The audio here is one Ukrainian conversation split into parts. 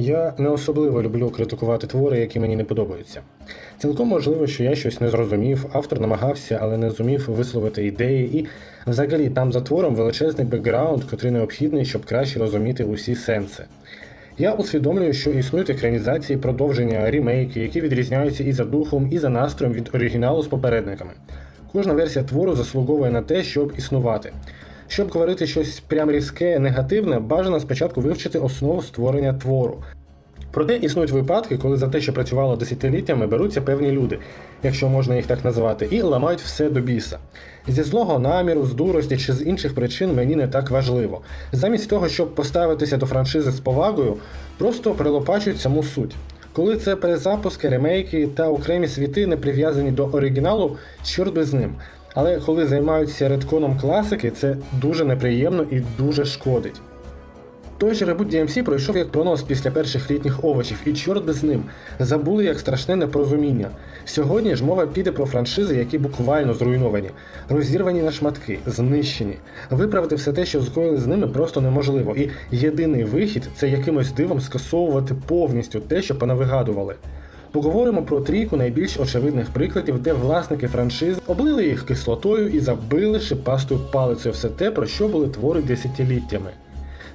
Я не особливо люблю критикувати твори, які мені не подобаються. Цілком можливо, що я щось не зрозумів, автор намагався, але не зумів висловити ідеї, і взагалі там за твором величезний бекграунд, котрий необхідний, щоб краще розуміти усі сенси. Я усвідомлюю, що існують екранізації, продовження, рімейки, які відрізняються і за духом, і за настроєм від оригіналу з попередниками. Кожна версія твору заслуговує на те, щоб існувати. Щоб говорити щось прям різке, негативне, бажано спочатку вивчити основу створення твору. Проте існують випадки, коли за те, що працювало десятиліттями, беруться певні люди, якщо можна їх так назвати, і ламають все до біса. Зі злого наміру, з дурості чи з інших причин мені не так важливо. Замість того, щоб поставитися до франшизи з повагою, просто прилопачують саму суть. Коли це перезапуски, ремейки та окремі світи не прив'язані до оригіналу, чорт би з ним. Але коли займаються редконом класики, це дуже неприємно і дуже шкодить. Той же ребут DMC пройшов як пронос після перших літніх овочів, і чорт би з ним. Забули як страшне непорозуміння. Сьогодні ж мова піде про франшизи, які буквально зруйновані, розірвані на шматки, знищені. Виправити все те, що скоїли з ними, просто неможливо. І єдиний вихід це якимось дивом скасовувати повністю те, що понавигадували. Поговоримо про трійку найбільш очевидних прикладів, де власники франшиз облили їх кислотою і забили шипастою палицею все те, про що були твори десятиліттями.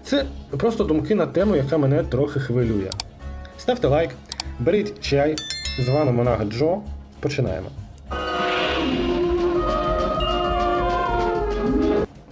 Це просто думки на тему, яка мене трохи хвилює. Ставте лайк, беріть чай. З вами Монага Джо. Починаємо.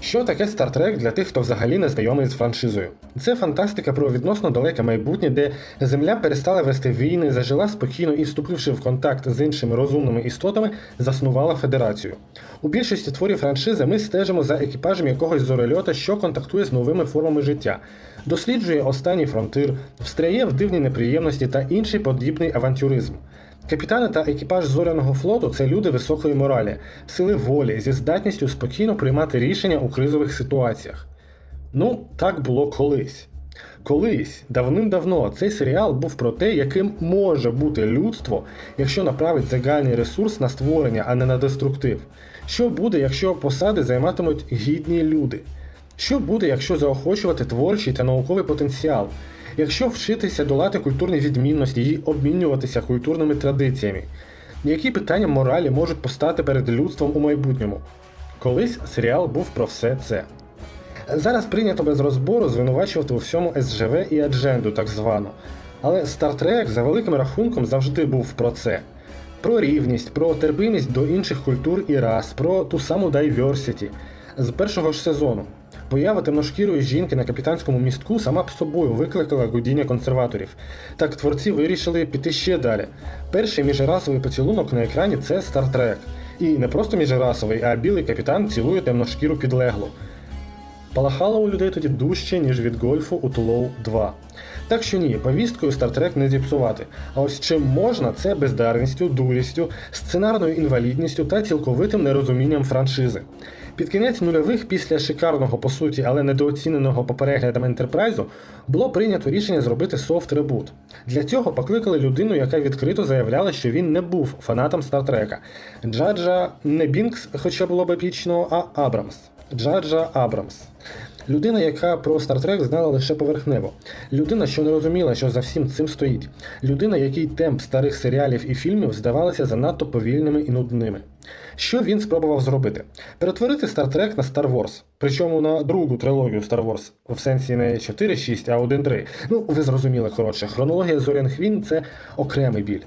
Що таке Star Trek для тих, хто взагалі не знайомий з франшизою? Це фантастика про відносно далеке майбутнє, де Земля перестала вести війни, зажила спокійно і, вступивши в контакт з іншими розумними істотами, заснувала федерацію. У більшості творів франшизи ми стежимо за екіпажем якогось зорельота, що контактує з новими формами життя, досліджує останній фронтир, встряє в дивні неприємності та інший подібний авантюризм. Капітани та екіпаж зоряного флоту це люди високої моралі, сили волі зі здатністю спокійно приймати рішення у кризових ситуаціях. Ну, так було колись. Колись, давним-давно, цей серіал був про те, яким може бути людство, якщо направить загальний ресурс на створення, а не на деструктив. Що буде, якщо посади займатимуть гідні люди? Що буде, якщо заохочувати творчий та науковий потенціал? Якщо вчитися долати культурні відмінності і обмінюватися культурними традиціями, які питання моралі можуть постати перед людством у майбутньому? Колись серіал був про все це. Зараз прийнято без розбору звинувачувати у всьому СЖВ і адженду, так звану. Але Trek за великим рахунком завжди був про це. Про рівність, про терпимість до інших культур і рас, про ту саму diversity. З першого ж сезону. Поява темношкірої жінки на капітанському містку сама б собою викликала гудіння консерваторів. Так творці вирішили піти ще далі. Перший міжрасовий поцілунок на екрані це Trek. І не просто міжрасовий, а білий капітан цілує темношкіру підлеглу. Палахало у людей тоді дужче, ніж від гольфу у Тулоу 2. Так що ні, повісткою Trek не зіпсувати. А ось чим можна, це бездарністю, дурістю, сценарною інвалідністю та цілковитим нерозумінням франшизи. Під кінець нульових, після шикарного по суті, але недооціненого по переглядам Ентерпрайзу, було прийнято рішення зробити софт-ребут. Для цього покликали людину, яка відкрито заявляла, що він не був фанатом Стартрека. Джаджа не Бінкс, хоча було б епічно, а Абрамс. Джаджа Абрамс. Людина, яка про Стартрек знала лише поверхнево. Людина, що не розуміла, що за всім цим стоїть. Людина, який темп старих серіалів і фільмів здавалися занадто повільними і нудними. Що він спробував зробити? Перетворити Стартрек на Star Wars. Причому на другу трилогію Star Wars, в сенсі не 4-6, а 1-3. Ну, ви зрозуміли коротше. Хронологія Зоряних війн це окремий біль.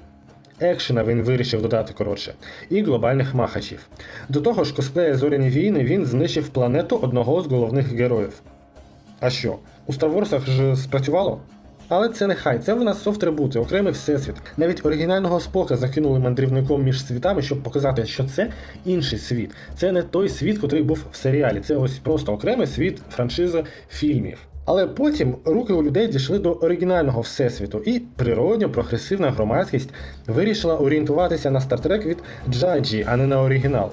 Екшена він вирішив додати коротше, і глобальних махачів. До того ж, косплея Зоряні війни він знищив планету одного з головних героїв. А що? У Wars ж спрацювало? Але це нехай, це в нас софт-ребути, окремий всесвіт. Навіть оригінального спока закинули мандрівником між світами, щоб показати, що це інший світ. Це не той світ, котрий був в серіалі. Це ось просто окремий світ франшизи фільмів. Але потім руки у людей дійшли до оригінального всесвіту, і природньо прогресивна громадськість вирішила орієнтуватися на стартрек від Джаджі, а не на оригінал.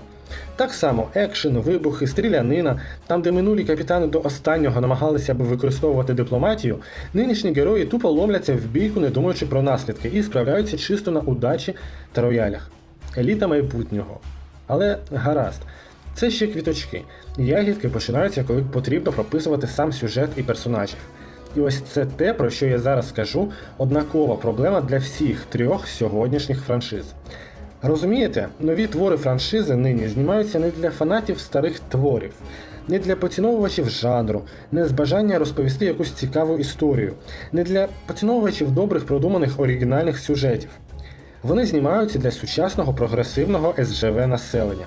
Так само екшен, вибухи, стрілянина, там, де минулі капітани до останнього намагалися б використовувати дипломатію, нинішні герої тупо ломляться в бійку, не думаючи про наслідки, і справляються чисто на удачі та роялях. Еліта майбутнього. Але гаразд. Це ще квіточки. Ягідки починаються, коли потрібно прописувати сам сюжет і персонажів. І ось це те, про що я зараз скажу, однакова проблема для всіх трьох сьогоднішніх франшиз. Розумієте, нові твори франшизи нині знімаються не для фанатів старих творів, не для поціновувачів жанру, не з бажання розповісти якусь цікаву історію, не для поціновувачів добрих продуманих оригінальних сюжетів. Вони знімаються для сучасного прогресивного СЖВ населення.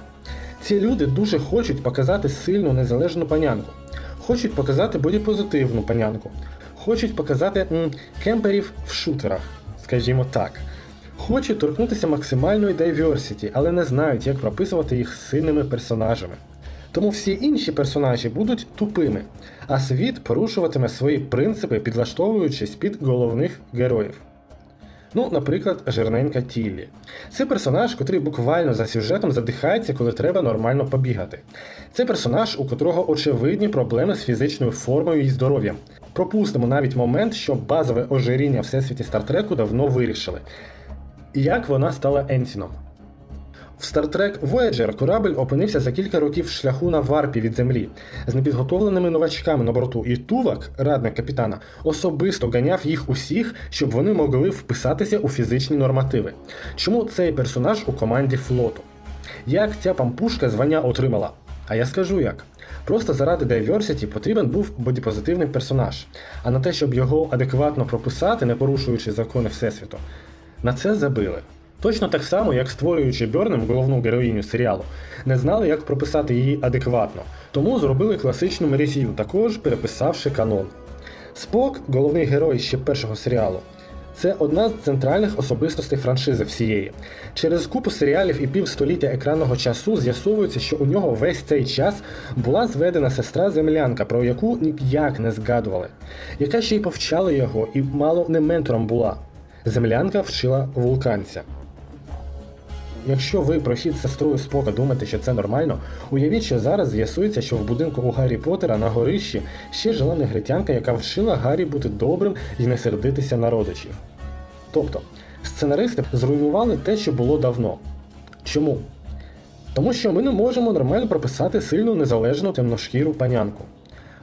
Ці люди дуже хочуть показати сильну незалежну панянку, хочуть показати бодіпозитивну панянку, хочуть показати м, кемперів в шутерах, скажімо так. Хочуть торкнутися максимальної diversity, але не знають, як прописувати їх сильними персонажами. Тому всі інші персонажі будуть тупими, а світ порушуватиме свої принципи, підлаштовуючись під головних героїв. Ну, наприклад, жирненька Тіллі. Це персонаж, котрий буквально за сюжетом задихається, коли треба нормально побігати. Це персонаж, у котрого очевидні проблеми з фізичною формою і здоров'ям. Пропустимо навіть момент, що базове ожиріння всесвіті Стартреку давно вирішили. Як вона стала Енсіном. В Star Trek Voyager корабль опинився за кілька років шляху на варпі від землі з непідготовленими новачками на борту, і Тувак, радник капітана, особисто ганяв їх усіх, щоб вони могли вписатися у фізичні нормативи. Чому цей персонаж у команді флоту? Як ця пампушка звання отримала? А я скажу як. Просто заради diversity потрібен був бодіпозитивний персонаж, а на те, щоб його адекватно прописати, не порушуючи закони Всесвіту, на це забили. Точно так само, як створюючи Бьорнем головну героїню серіалу, не знали, як прописати її адекватно, тому зробили класичну мережію, також переписавши канон. Спок, головний герой ще першого серіалу, це одна з центральних особистостей франшизи всієї. Через купу серіалів і півстоліття екранного часу з'ясовується, що у нього весь цей час була зведена сестра землянка, про яку ніяк не згадували, яка ще й повчала його і мало не ментором була. Землянка вчила вулканця. Якщо ви про хід сестрою Спока думаєте, що це нормально, уявіть, що зараз з'ясується, що в будинку у Гаррі Поттера на горищі ще жила негритянка, яка вчила Гаррі бути добрим і не сердитися на родичів. Тобто, сценаристи зруйнували те, що було давно. Чому? Тому що ми не можемо нормально прописати сильну незалежну темношкіру панянку.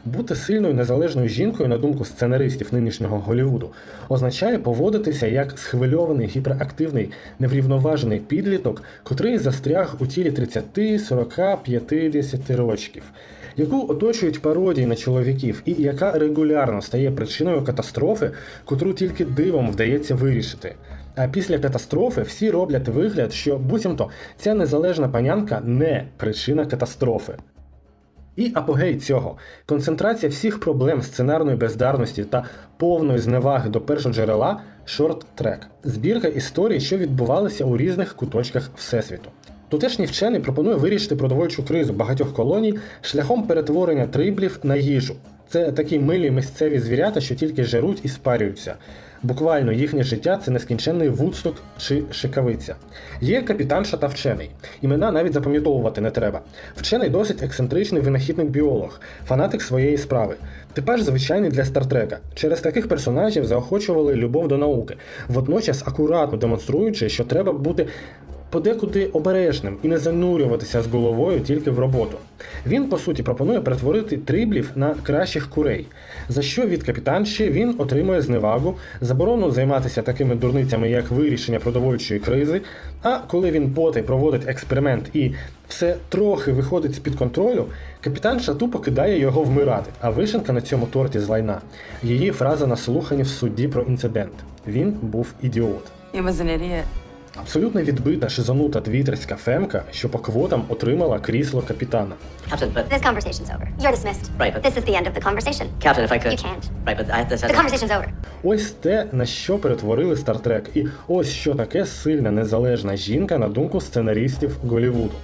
Бути сильною незалежною жінкою, на думку сценаристів нинішнього Голлівуду, означає поводитися як схвильований, гіперактивний, неврівноважений підліток, котрий застряг у тілі 30, 40, 50 рочків, яку оточують пародії на чоловіків, і яка регулярно стає причиною катастрофи, котру тільки дивом вдається вирішити. А після катастрофи всі роблять вигляд, що буцімто ця незалежна панянка не причина катастрофи. І апогей цього концентрація всіх проблем сценарної бездарності та повної зневаги до першоджерела шорт-трек, збірка історій, що відбувалися у різних куточках Всесвіту. Тутешній вчений пропонує вирішити продовольчу кризу багатьох колоній шляхом перетворення триблів на їжу. Це такі милі місцеві звірята, що тільки жеруть і спарюються. Буквально їхнє життя це нескінченний вудсток чи шикавиця. Є капітанша та вчений. Імена навіть запам'ятовувати не треба. Вчений досить ексцентричний винахідник біолог, фанатик своєї справи. Типаж звичайний для стартрека. Через таких персонажів заохочували любов до науки, водночас акуратно демонструючи, що треба бути подекуди обережним і не занурюватися з головою тільки в роботу. Він, по суті, пропонує перетворити триблів на кращих курей, за що від капітанші він отримує зневагу, заборону займатися такими дурницями, як вирішення продовольчої кризи. А коли він потай проводить експеримент і все трохи виходить з-під контролю, капітанша тупо кидає його вмирати. А вишенка на цьому торті з лайна. Її фраза на слуханні в суді про інцидент. Він був ідіот. He was an idiot. Абсолютно відбита шизанута твіттерська фемка, що по квотам отримала крісло капітана. Captain, but This conversation's over. You're dismissed. Right, but- This is the end of the conversation. Captain, if I could. You can't. Right, but I have to The conversation's over. Ось те, на що перетворили Стартрек, і ось що таке сильна незалежна жінка на думку сценаристів Голлівуду.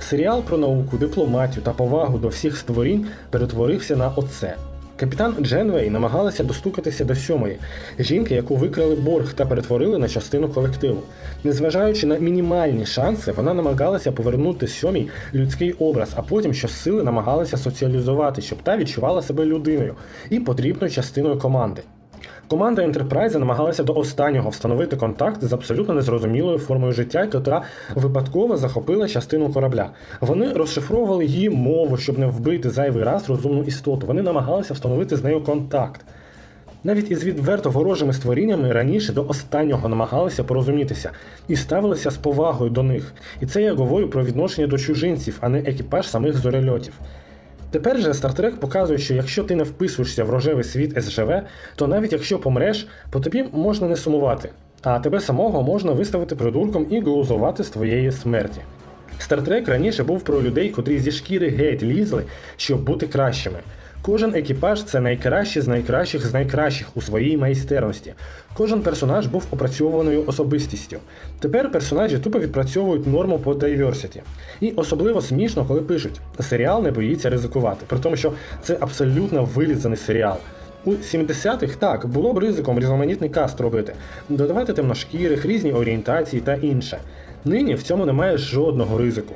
Серіал про науку, дипломатію та повагу до всіх створінь перетворився на оце. Капітан Дженвей намагалася достукатися до сьомої жінки, яку викрали борг та перетворили на частину колективу. Незважаючи на мінімальні шанси, вона намагалася повернути сьомій людський образ, а потім щосили намагалася соціалізувати, щоб та відчувала себе людиною і потрібною частиною команди. Команда Ентерпрайза намагалася до останнього встановити контакт з абсолютно незрозумілою формою життя, яка випадково захопила частину корабля. Вони розшифровували її мову, щоб не вбити зайвий раз розумну істоту. Вони намагалися встановити з нею контакт. Навіть із відверто ворожими створіннями раніше до останнього намагалися порозумітися і ставилися з повагою до них. І це я говорю про відношення до чужинців, а не екіпаж самих зорельотів. Тепер же Star Trek показує, що якщо ти не вписуєшся в рожевий світ СЖВ, то навіть якщо помреш, по тобі можна не сумувати, а тебе самого можна виставити придурком і глузувати з твоєї смерті. Стартрек раніше був про людей, котрі зі шкіри геть лізли, щоб бути кращими. Кожен екіпаж це найкращий з найкращих з найкращих у своїй майстерності. Кожен персонаж був опрацьованою особистістю. Тепер персонажі тупо відпрацьовують норму по diversity. І особливо смішно, коли пишуть: серіал не боїться ризикувати, при тому, що це абсолютно вилізаний серіал. У 70-х так було б ризиком різноманітний каст робити, додавати темношкірих, різні орієнтації та інше. Нині в цьому немає жодного ризику.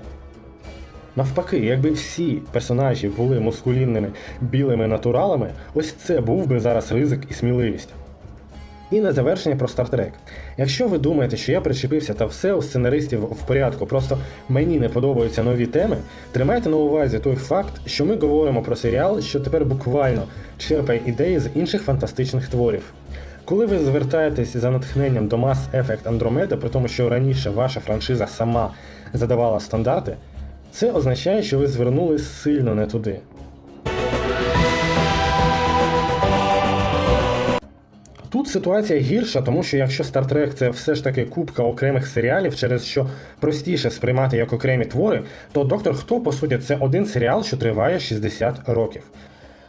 Навпаки, якби всі персонажі були мускулінними білими натуралами, ось це був би зараз ризик і сміливість. І на завершення про Trek. Якщо ви думаєте, що я причепився та все у сценаристів в порядку, просто мені не подобаються нові теми, тримайте на увазі той факт, що ми говоримо про серіал, що тепер буквально черпає ідеї з інших фантастичних творів. Коли ви звертаєтесь за натхненням до Mass Effect Andromeda, при тому, що раніше ваша франшиза сама задавала стандарти, це означає, що ви звернули сильно не туди. Тут ситуація гірша, тому що якщо Star Trek це все ж таки купка окремих серіалів, через що простіше сприймати як окремі твори, то Доктор Хто, по суті, це один серіал, що триває 60 років.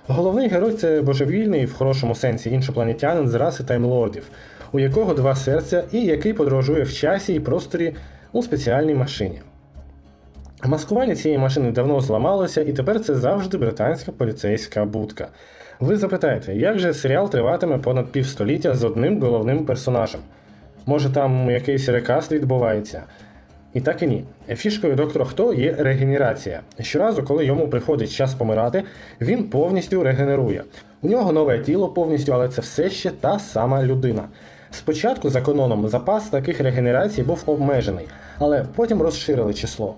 Головний герой це божевільний в хорошому сенсі іншопланетянин з раси таймлордів, у якого два серця і який подорожує в часі і просторі у спеціальній машині. Маскування цієї машини давно зламалося, і тепер це завжди британська поліцейська будка. Ви запитаєте, як же серіал триватиме понад півстоліття з одним головним персонажем? Може там якийсь рекаст відбувається? І так і ні. Фішкою доктора Хто є регенерація. Щоразу, коли йому приходить час помирати, він повністю регенерує. У нього нове тіло повністю, але це все ще та сама людина. Спочатку за каноном запас таких регенерацій був обмежений, але потім розширили число.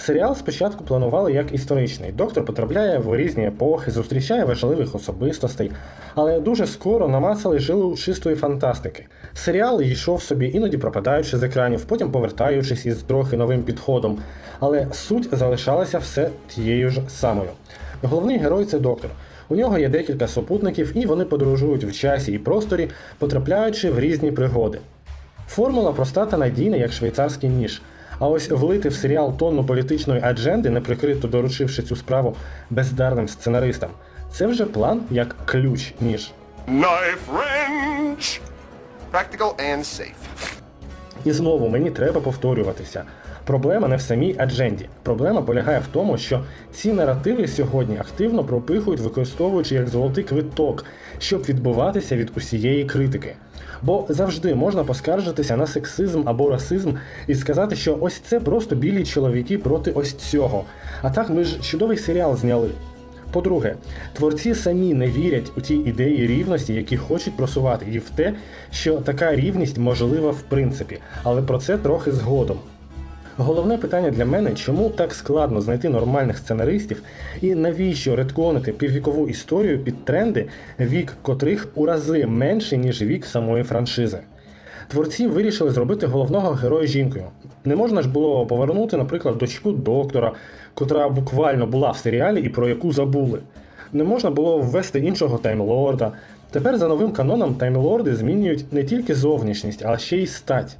Серіал спочатку планували як історичний. Доктор потрапляє в різні епохи, зустрічає важливих особистостей, але дуже скоро намацали жилу чистої фантастики. Серіал йшов собі, іноді пропадаючи з екранів, потім повертаючись із трохи новим підходом. Але суть залишалася все тією ж самою. Головний герой це доктор. У нього є декілька супутників, і вони подорожують в часі і просторі, потрапляючи в різні пригоди. Формула проста та надійна, як швейцарський ніж. А ось влити в серіал тонну політичної адженди, неприкрито доручивши цю справу бездарним сценаристам, це вже план як ключ ніж. Knife wrench! Practical and safe. І знову мені треба повторюватися. Проблема не в самій адженді. Проблема полягає в тому, що ці наративи сьогодні активно пропихують, використовуючи як золотий квиток, щоб відбуватися від усієї критики. Бо завжди можна поскаржитися на сексизм або расизм і сказати, що ось це просто білі чоловіки проти ось цього. А так ми ж чудовий серіал зняли. По-друге, творці самі не вірять у ті ідеї рівності, які хочуть просувати, і в те, що така рівність можлива в принципі, але про це трохи згодом. Головне питання для мене, чому так складно знайти нормальних сценаристів і навіщо редконити піввікову історію під тренди, вік котрих у рази менший, ніж вік самої франшизи. Творці вирішили зробити головного героя жінкою. Не можна ж було повернути, наприклад, дочку доктора, котра буквально була в серіалі і про яку забули. Не можна було ввести іншого таймлорда. Тепер за новим каноном таймлорди змінюють не тільки зовнішність, а ще й стать.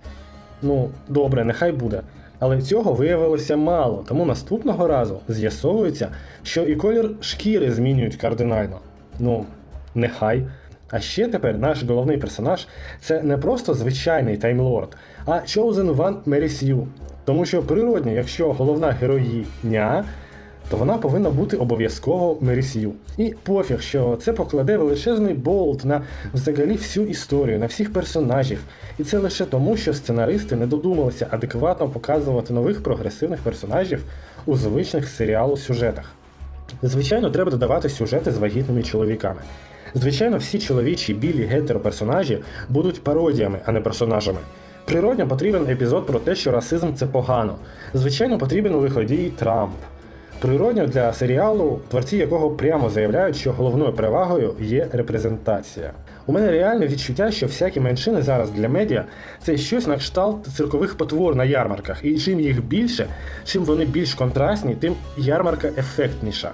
Ну, добре, нехай буде. Але цього виявилося мало, тому наступного разу з'ясовується, що і колір шкіри змінюють кардинально. Ну, нехай. А ще тепер наш головний персонаж це не просто звичайний таймлорд, а Chosen One Mary. Тому що природньо, якщо головна героїня, то вона повинна бути обов'язково Мерісію. І пофіг, що це покладе величезний болт на взагалі всю історію, на всіх персонажів. І це лише тому, що сценаристи не додумалися адекватно показувати нових прогресивних персонажів у звичних серіалу сюжетах. Звичайно, треба додавати сюжети з вагітними чоловіками. Звичайно, всі чоловічі білі гетероперсонажі будуть пародіями, а не персонажами. Природньо потрібен епізод про те, що расизм це погано. Звичайно, потрібен лиходій Трамп. Природньо для серіалу, творці якого прямо заявляють, що головною перевагою є репрезентація. У мене реальне відчуття, що всякі меншини зараз для медіа це щось на кшталт циркових потвор на ярмарках. І чим їх більше, чим вони більш контрастні, тим ярмарка ефектніша.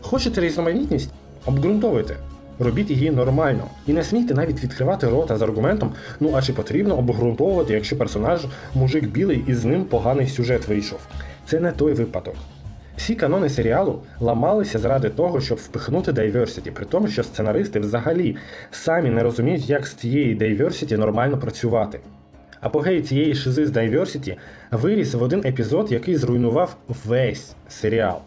Хочете різноманітність? Обґрунтовуйте. Робіть її нормально. І не смійте навіть відкривати рота з аргументом, ну а чи потрібно обґрунтовувати, якщо персонаж мужик білий і з ним поганий сюжет вийшов. Це не той випадок. Всі канони серіалу ламалися заради того, щоб впихнути дайверсіті, при тому, що сценаристи взагалі самі не розуміють, як з цієї дайверсіті нормально працювати. Апогей цієї шизи з дайверсіті виріс в один епізод, який зруйнував весь серіал.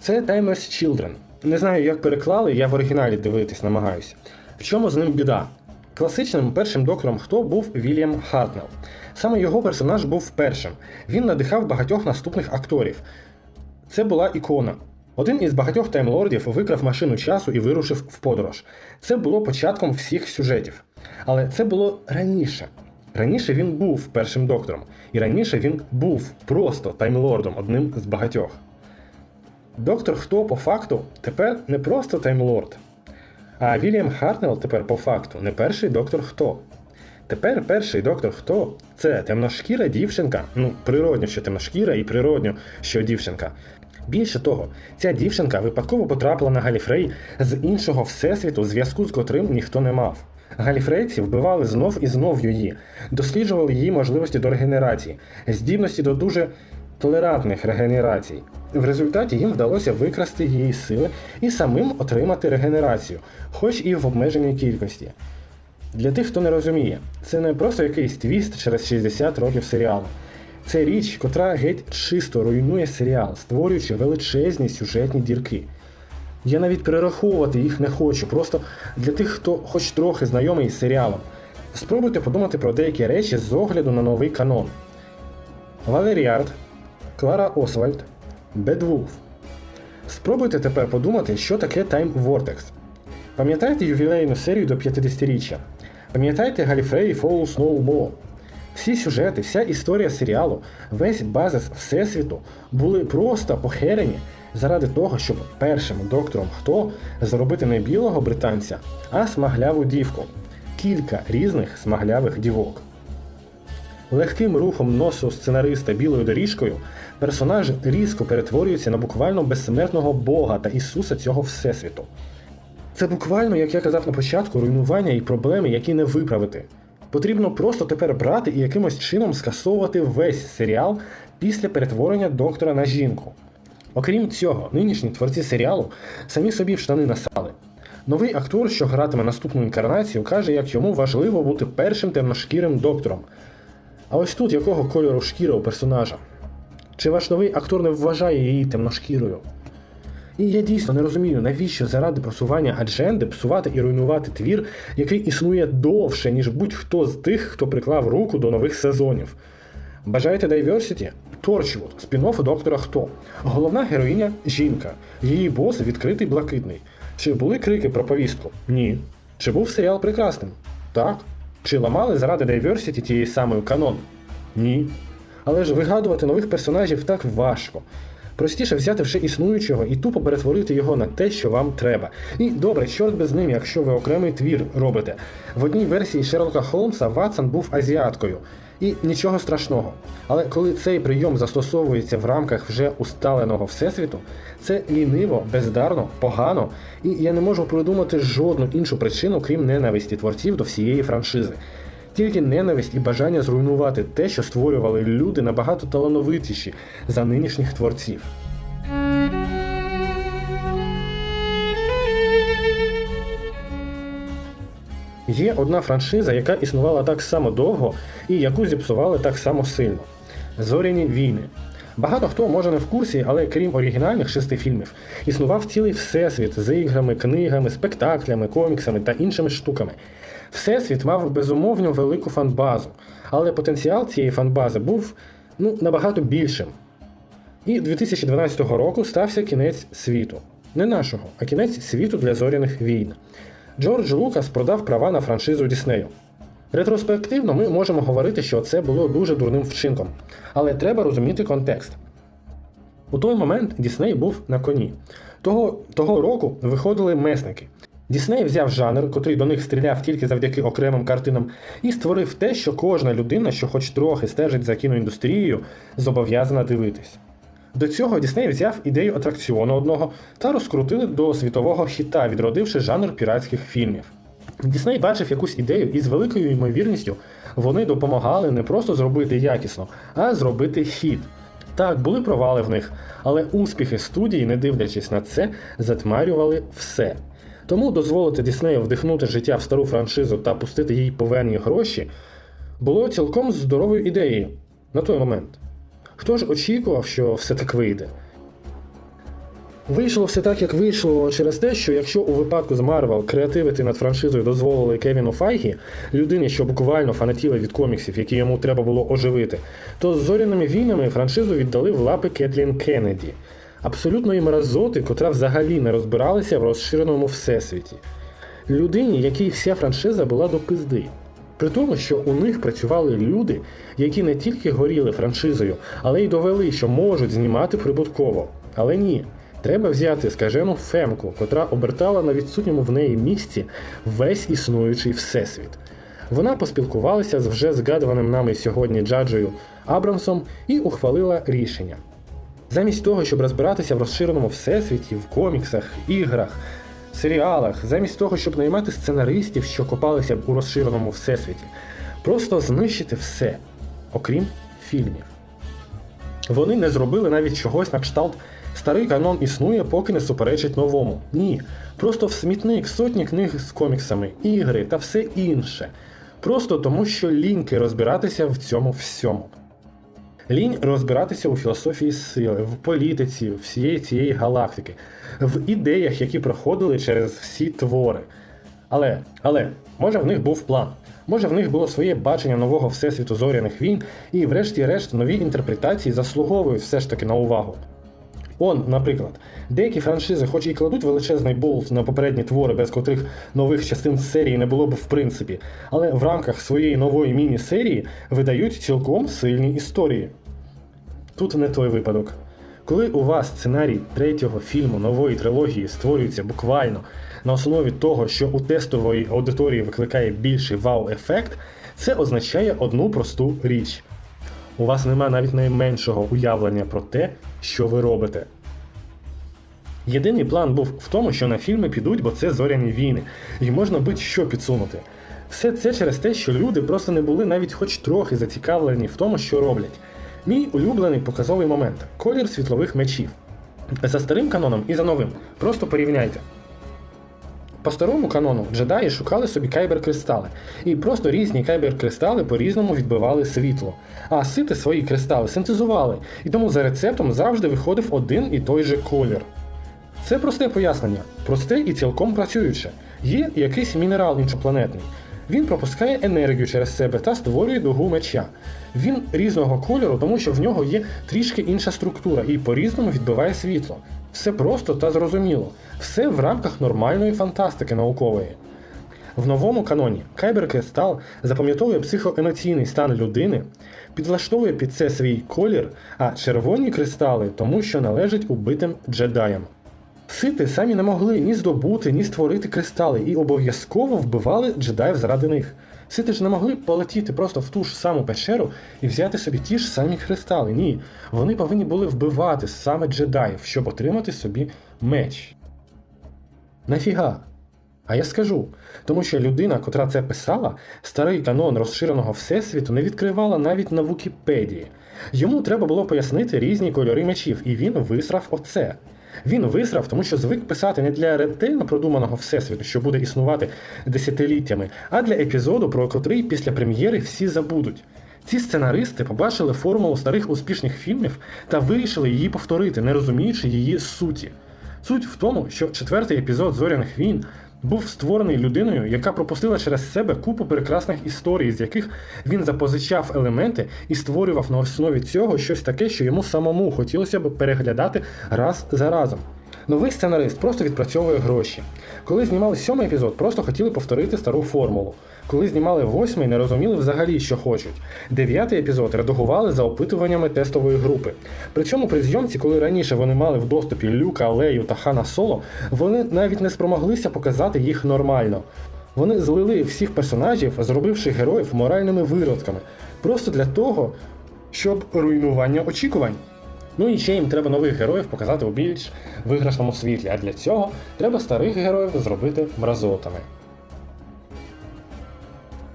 Це Timeless Children. Не знаю, як переклали, я в оригіналі дивитись намагаюся. В чому з ним біда? Класичним першим доктором хто був Вільям Хартнелл. Саме його персонаж був першим. Він надихав багатьох наступних акторів. Це була ікона. Один із багатьох таймлордів викрав машину часу і вирушив в подорож. Це було початком всіх сюжетів. Але це було раніше. Раніше він був першим доктором, і раніше він був просто таймлордом, одним з багатьох. Доктор Хто по факту тепер не просто таймлорд. А Вільям Хартнелл тепер по факту не перший доктор Хто. Тепер перший доктор Хто це темношкіра дівчинка. Ну, природньо, що темношкіра, і природньо, що дівчинка. Більше того, ця дівчинка випадково потрапила на Галіфрей з іншого всесвіту, зв'язку з котрим ніхто не мав. Галіфрейці вбивали знов і знов її, досліджували її можливості до регенерації, здібності до дуже толерантних регенерацій. В результаті їм вдалося викрасти її сили і самим отримати регенерацію, хоч і в обмеженій кількості. Для тих, хто не розуміє, це не просто якийсь твіст через 60 років серіалу. Це річ, котра геть чисто руйнує серіал, створюючи величезні сюжетні дірки. Я навіть перераховувати їх не хочу, просто для тих, хто хоч трохи знайомий з серіалом. Спробуйте подумати про деякі речі з огляду на новий канон. Валеріард, Клара Освальд, Бедвулф. Спробуйте тепер подумати, що таке Time Vortex. Пам'ятаєте ювілейну серію до 50-річчя? Пам'ятаєте Галіфрей Fall Snowball? Всі сюжети, вся історія серіалу, весь базис Всесвіту були просто похерені заради того, щоб першим доктором хто зробити не білого британця, а смагляву дівку. Кілька різних смаглявих дівок. Легким рухом носу сценариста білою доріжкою персонаж різко перетворюється на буквально безсмертного Бога та Ісуса цього всесвіту. Це буквально, як я казав на початку, руйнування і проблеми, які не виправити. Потрібно просто тепер брати і якимось чином скасовувати весь серіал після перетворення доктора на жінку. Окрім цього, нинішні творці серіалу самі собі в штани насали. Новий актор, що гратиме наступну інкарнацію, каже, як йому важливо бути першим темношкірим доктором. А ось тут якого кольору шкіра у персонажа? Чи ваш новий актор не вважає її темношкірою? І я дійсно не розумію, навіщо заради просування адженди псувати і руйнувати твір, який існує довше, ніж будь-хто з тих, хто приклав руку до нових сезонів. Бажаєте дайверсіті? Торчвуд, спін-офф доктора Хто. Головна героїня жінка. Її бос відкритий блакитний. Чи були крики про повістку? Ні. Чи був серіал прекрасним? Так. Чи ламали заради дайверсіті тієї самої канон? Ні. Але ж вигадувати нових персонажів так важко. Простіше взяти вже існуючого і тупо перетворити його на те, що вам треба. І добре, чорт би з ним, якщо ви окремий твір робите. В одній версії Шерлока Холмса Ватсон був азіаткою. І нічого страшного. Але коли цей прийом застосовується в рамках вже усталеного всесвіту, це ліниво, бездарно, погано, і я не можу придумати жодну іншу причину, крім ненависті творців до всієї франшизи. Тільки ненависть і бажання зруйнувати те, що створювали люди набагато талановитіші за нинішніх творців. Є одна франшиза, яка існувала так само довго і яку зіпсували так само сильно: Зоряні війни. Багато хто може не в курсі, але крім оригінальних шести фільмів, існував цілий всесвіт з іграми, книгами, спектаклями, коміксами та іншими штуками. Всесвіт мав безумовно велику фанбазу, але потенціал цієї фанбази був ну, набагато більшим. І 2012 року стався кінець світу. Не нашого, а кінець світу для зоряних війн. Джордж Лукас продав права на франшизу Діснею. Ретроспективно ми можемо говорити, що це було дуже дурним вчинком, але треба розуміти контекст. У той момент Дісней був на коні. Того, того року виходили месники. Дісней взяв жанр, котрий до них стріляв тільки завдяки окремим картинам, і створив те, що кожна людина, що хоч трохи стежить за кіноіндустрією, зобов'язана дивитись. До цього Дісней взяв ідею атракціону одного та розкрутили до світового хіта, відродивши жанр піратських фільмів. Дісней бачив якусь ідею, і з великою ймовірністю вони допомагали не просто зробити якісно, а зробити хіт. Так, були провали в них, але успіхи студії, не дивлячись на це, затьмарювали все. Тому дозволити Діснею вдихнути життя в стару франшизу та пустити їй поверні гроші було цілком здоровою ідеєю на той момент. Хто ж очікував, що все так вийде? Вийшло все так, як вийшло через те, що якщо у випадку з Марвел креативити над франшизою дозволили Кевіну Файгі, людині, що буквально фанатіла від коміксів, які йому треба було оживити, то з зоряними війнами франшизу віддали в лапи Кетлін Кеннеді, абсолютної мразоти, котра взагалі не розбиралася в розширеному всесвіті. Людині, якій вся франшиза була до пизди. При тому, що у них працювали люди, які не тільки горіли франшизою, але й довели, що можуть знімати прибутково. Але ні, треба взяти скажену Фемку, котра обертала на відсутньому в неї місці весь існуючий всесвіт. Вона поспілкувалася з вже згадуваним нами сьогодні Джаджею Абрамсом і ухвалила рішення. Замість того, щоб розбиратися в розширеному всесвіті, в коміксах, іграх, серіалах, замість того, щоб наймати сценаристів, що копалися б у розширеному всесвіті, просто знищити все, окрім фільмів. Вони не зробили навіть чогось на кшталт старий канон існує, поки не суперечить новому. Ні. Просто в смітник сотні книг з коміксами, ігри та все інше. Просто тому, що ліньки розбиратися в цьому всьому. Лінь розбиратися у філософії сили, в політиці всієї цієї галактики, в ідеях, які проходили через всі твори. Але, але, може в них був план. Може в них було своє бачення нового всесвіту зоряних війн, і, врешті-решт, нові інтерпретації заслуговують все ж таки на увагу. Он, наприклад, деякі франшизи, хоч і кладуть величезний болт на попередні твори, без котрих нових частин серії не було б в принципі, але в рамках своєї нової міні-серії видають цілком сильні історії. Тут не той випадок. Коли у вас сценарій третього фільму нової трилогії створюється буквально на основі того, що у тестової аудиторії викликає більший вау-ефект, це означає одну просту річ. У вас нема навіть найменшого уявлення про те, що ви робите. Єдиний план був в тому, що на фільми підуть, бо це зоряні війни, і можна будь-що підсунути. Все це через те, що люди просто не були навіть хоч трохи зацікавлені в тому, що роблять. Мій улюблений показовий момент колір світлових мечів. За старим каноном і за новим. Просто порівняйте. По старому канону джедаї шукали собі кайбер-кристали, і просто різні кайбер-кристали по-різному відбивали світло. А сити свої кристали синтезували, і тому за рецептом завжди виходив один і той же колір. Це просте пояснення, просте і цілком працююче. Є якийсь мінерал іншопланетний. Він пропускає енергію через себе та створює дугу меча. Він різного кольору, тому що в нього є трішки інша структура і по-різному відбиває світло. Все просто та зрозуміло. Все в рамках нормальної фантастики наукової. В новому каноні Кайбер Кристал запам'ятовує психоемоційний стан людини, підлаштовує під це свій колір, а червоні кристали тому, що належать убитим джедаям. Сити самі не могли ні здобути, ні створити кристали і обов'язково вбивали джедаїв заради них. Сити ж не могли полетіти просто в ту ж саму печеру і взяти собі ті ж самі кристали. Ні, вони повинні були вбивати саме джедаїв, щоб отримати собі меч. Нафіга? А я скажу, тому що людина, котра це писала, старий канон розширеного всесвіту не відкривала навіть на Вікіпедії. Йому треба було пояснити різні кольори мечів, і він висрав оце. Він висрав, тому що звик писати не для ретельно продуманого всесвіту, що буде існувати десятиліттями, а для епізоду, про котрий після прем'єри всі забудуть. Ці сценаристи побачили формулу старих успішних фільмів та вирішили її повторити, не розуміючи її суті. Суть в тому, що четвертий епізод зоряних війн був створений людиною, яка пропустила через себе купу прекрасних історій, з яких він запозичав елементи і створював на основі цього щось таке, що йому самому хотілося б переглядати раз за разом. Новий сценарист просто відпрацьовує гроші. Коли знімали сьомий епізод, просто хотіли повторити стару формулу. Коли знімали восьмий, не розуміли взагалі, що хочуть. Дев'ятий епізод редагували за опитуваннями тестової групи. Причому при зйомці, коли раніше вони мали в доступі Люка, Лею та Хана Соло, вони навіть не спромоглися показати їх нормально. Вони злили всіх персонажів, зробивши героїв моральними виродками, просто для того, щоб руйнування очікувань. Ну і ще їм треба нових героїв показати у більш виграшному світлі, а для цього треба старих героїв зробити мразотами.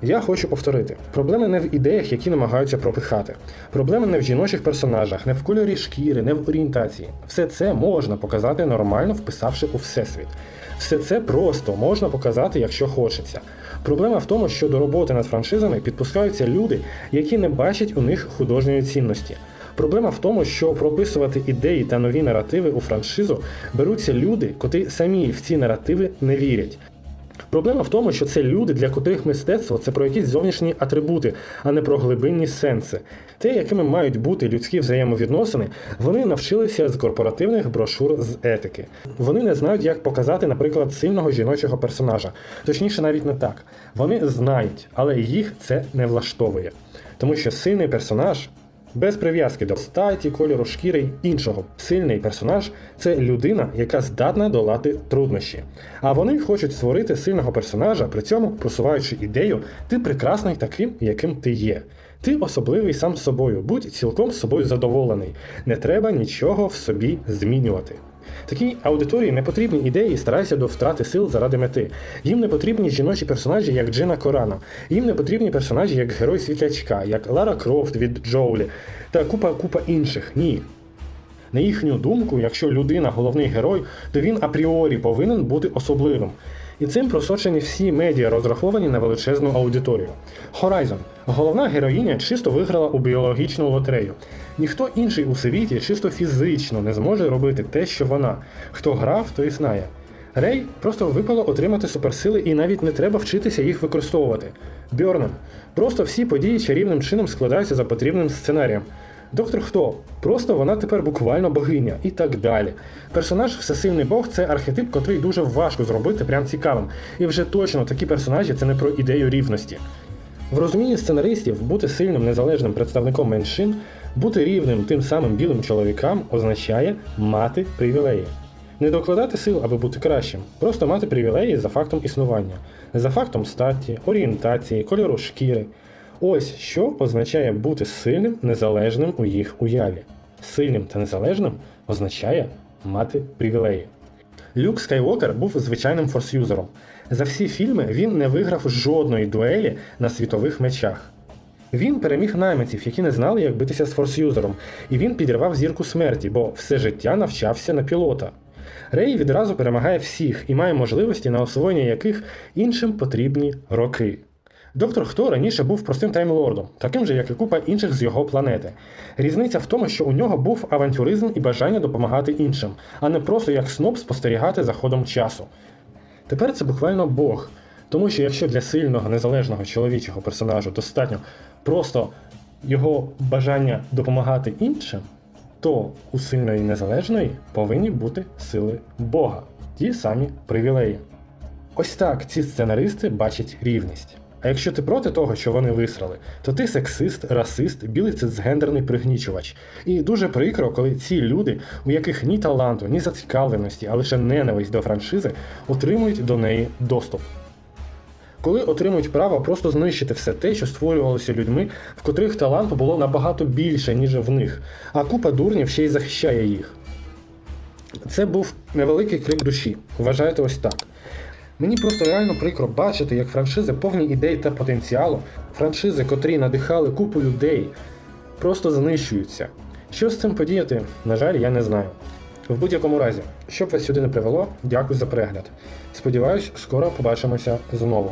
Я хочу повторити: проблеми не в ідеях, які намагаються пропихати. Проблеми не в жіночих персонажах, не в кольорі шкіри, не в орієнтації. Все це можна показати нормально, вписавши у всесвіт. Все це просто можна показати, якщо хочеться. Проблема в тому, що до роботи над франшизами підпускаються люди, які не бачать у них художньої цінності. Проблема в тому, що прописувати ідеї та нові наративи у франшизу беруться люди, котрі самі в ці наративи не вірять. Проблема в тому, що це люди, для котрих мистецтво це про якісь зовнішні атрибути, а не про глибинні сенси. Те, якими мають бути людські взаємовідносини, вони навчилися з корпоративних брошур з етики. Вони не знають, як показати, наприклад, сильного жіночого персонажа. Точніше, навіть не так. Вони знають, але їх це не влаштовує. Тому що сильний персонаж без прив'язки до статі, кольору шкіри іншого. Сильний персонаж це людина, яка здатна долати труднощі. А вони хочуть створити сильного персонажа, при цьому просуваючи ідею ти прекрасний таким, яким ти є. Ти особливий сам собою, будь цілком собою задоволений. Не треба нічого в собі змінювати. Такій аудиторії не потрібні ідеї, старайся до втрати сил заради мети. Їм не потрібні жіночі персонажі, як Джина Корана. Їм не потрібні персонажі, як герой світлячка, як Лара Крофт від Джоулі та купа купа інших. Ні. На їхню думку, якщо людина головний герой, то він апріорі повинен бути особливим. І цим просочені всі медіа розраховані на величезну аудиторію. Horizon. Головна героїня чисто виграла у біологічну лотерею. Ніхто інший у світі чисто фізично не зможе робити те, що вона. Хто грав, той знає. Рей просто випало отримати суперсили і навіть не треба вчитися їх використовувати. Бьорнен. Просто всі події чарівним чином складаються за потрібним сценарієм. Доктор Хто? Просто вона тепер буквально богиня і так далі. Персонаж Всесильний Бог це архетип, котрий дуже важко зробити прям цікавим. І вже точно такі персонажі це не про ідею рівності. В розумінні сценаристів бути сильним незалежним представником меншин, бути рівним тим самим білим чоловікам означає мати привілеї. Не докладати сил, аби бути кращим, просто мати привілеї за фактом існування, за фактом статі, орієнтації, кольору шкіри. Ось що означає бути сильним, незалежним у їх уяві. Сильним та незалежним означає мати привілеї. Люк Скайуокер був звичайним форсюзером. За всі фільми він не виграв жодної дуелі на світових мечах. Він переміг найманців, які не знали, як битися з форсюзером, і він підірвав зірку смерті, бо все життя навчався на пілота. Рей відразу перемагає всіх і має можливості, на освоєння яких іншим потрібні роки. Доктор Хто раніше був простим таймлордом, таким же, як і купа інших з його планети. Різниця в тому, що у нього був авантюризм і бажання допомагати іншим, а не просто як сноб спостерігати за ходом часу. Тепер це буквально Бог. Тому що якщо для сильного незалежного чоловічого персонажу достатньо просто його бажання допомагати іншим, то у сильної незалежної повинні бути сили Бога, ті самі привілеї. Ось так ці сценаристи бачать рівність. А якщо ти проти того, що вони висрали, то ти сексист, расист, білий цисгендерний пригнічувач. І дуже прикро, коли ці люди, у яких ні таланту, ні зацікавленості, а лише ненависть до франшизи, отримують до неї доступ. Коли отримують право просто знищити все те, що створювалося людьми, в котрих таланту було набагато більше, ніж в них, а купа дурнів ще й захищає їх. Це був невеликий крик душі. Вважайте ось так. Мені просто реально прикро бачити, як франшизи повні ідей та потенціалу, франшизи, котрі надихали купу людей, просто знищуються. Що з цим подіяти, на жаль, я не знаю. В будь-якому разі, щоб вас сюди не привело, дякую за перегляд. Сподіваюсь, скоро побачимося знову.